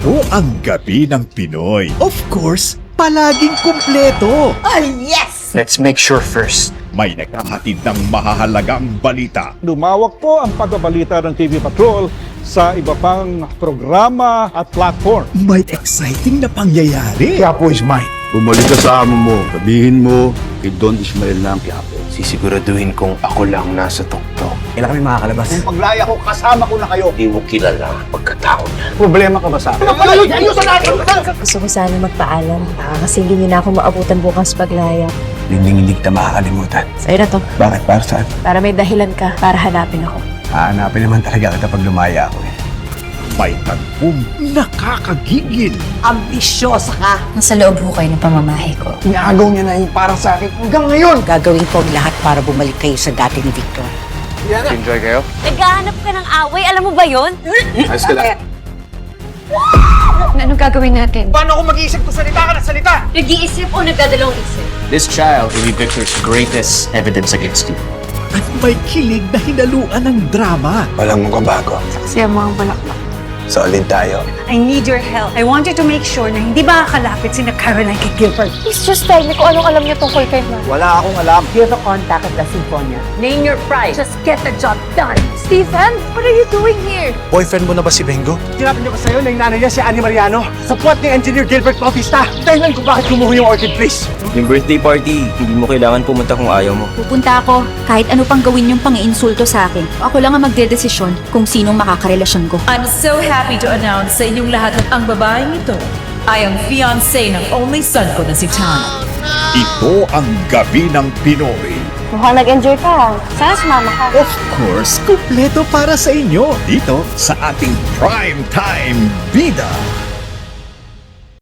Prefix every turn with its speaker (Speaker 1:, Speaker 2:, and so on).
Speaker 1: Ito ang gabi ng Pinoy. Of course, palaging kumpleto.
Speaker 2: Oh, yes!
Speaker 3: Let's make sure first.
Speaker 1: May naghahatid ng mahahalagang balita.
Speaker 4: Lumawak po ang pagbabalita ng TV Patrol sa iba pang programa at platform.
Speaker 1: May exciting na pangyayari.
Speaker 5: Quiapo is mine. Bumalik ka sa amo mo. Sabihin mo, kay Don Ismael na ang Quiapo.
Speaker 3: Sisiguraduhin kong ako lang nasa tuktok.
Speaker 6: Kailan kami makakalabas?
Speaker 5: Paglaya ko, kasama ko na kayo.
Speaker 3: Hindi mo kilala ang pagkatao niya.
Speaker 5: Problema ka ba sa akin?
Speaker 7: Gusto ko sana magpaalam. Baka kasi hindi niyo na ako maabutan bukas paglaya.
Speaker 6: Hindi hindi kita makakalimutan.
Speaker 7: Sa'yo na to.
Speaker 6: Bakit? Para saan?
Speaker 7: Para may dahilan ka para hanapin ako.
Speaker 6: Hahanapin naman talaga kita pag lumaya ako eh.
Speaker 1: May tagpong nakakagigil.
Speaker 2: Ambisyosa ka.
Speaker 7: Nasa loob ho kayo ng pamamahay ko.
Speaker 6: Inaagaw niya na yung para sa akin hanggang ngayon.
Speaker 2: Gagawin ko ang lahat para bumalik kayo sa dati ni Victor.
Speaker 3: Enjoy kayo?
Speaker 8: Naghahanap ka ng away, alam mo ba yon?
Speaker 3: Ayos ka lang.
Speaker 7: Anong gagawin natin?
Speaker 6: Paano ako mag-iisip kung salita ka na salita?
Speaker 8: Nag-iisip o nagdadalawang isip?
Speaker 3: This child will be Victor's greatest evidence against you.
Speaker 1: At may kilig na hinaluan ng drama.
Speaker 6: Walang magbabago.
Speaker 7: Kasi ang mga balaklak.
Speaker 6: Solid tayo.
Speaker 9: I need your help. I want you to make sure na hindi makakalapit si na Caroline kay Gilbert.
Speaker 7: Please just tell me kung anong alam niyo tungkol kay Ma.
Speaker 6: Wala akong alam.
Speaker 2: Give a contact at the Sinfonia. Name your price. Just get the job done.
Speaker 7: Stephen, what are you doing here?
Speaker 6: Boyfriend mo na ba si Bengo? Sinabi niyo ba sa'yo na yung nanay niya si Annie Mariano? Sapwat ni Engineer Gilbert Bautista. Dahilan kung bakit kumuha yung Orchid Place.
Speaker 10: Yung birthday party, hindi mo kailangan pumunta kung ayaw mo.
Speaker 8: Pupunta ako kahit ano pang gawin yung pang-iinsulto sa akin. Ako lang ang magdedesisyon kung sinong makakarelasyon ko.
Speaker 9: I'm so happy to announce sa inyong lahat na ang babaeng ito ay ang fiancé ng only son ko na si Tana.
Speaker 1: Ito ang gabi ng Pinoy.
Speaker 7: Mukhang nag-enjoy ka. Sana sumama ka.
Speaker 1: Of course, kumpleto para sa inyo dito sa ating prime time bida.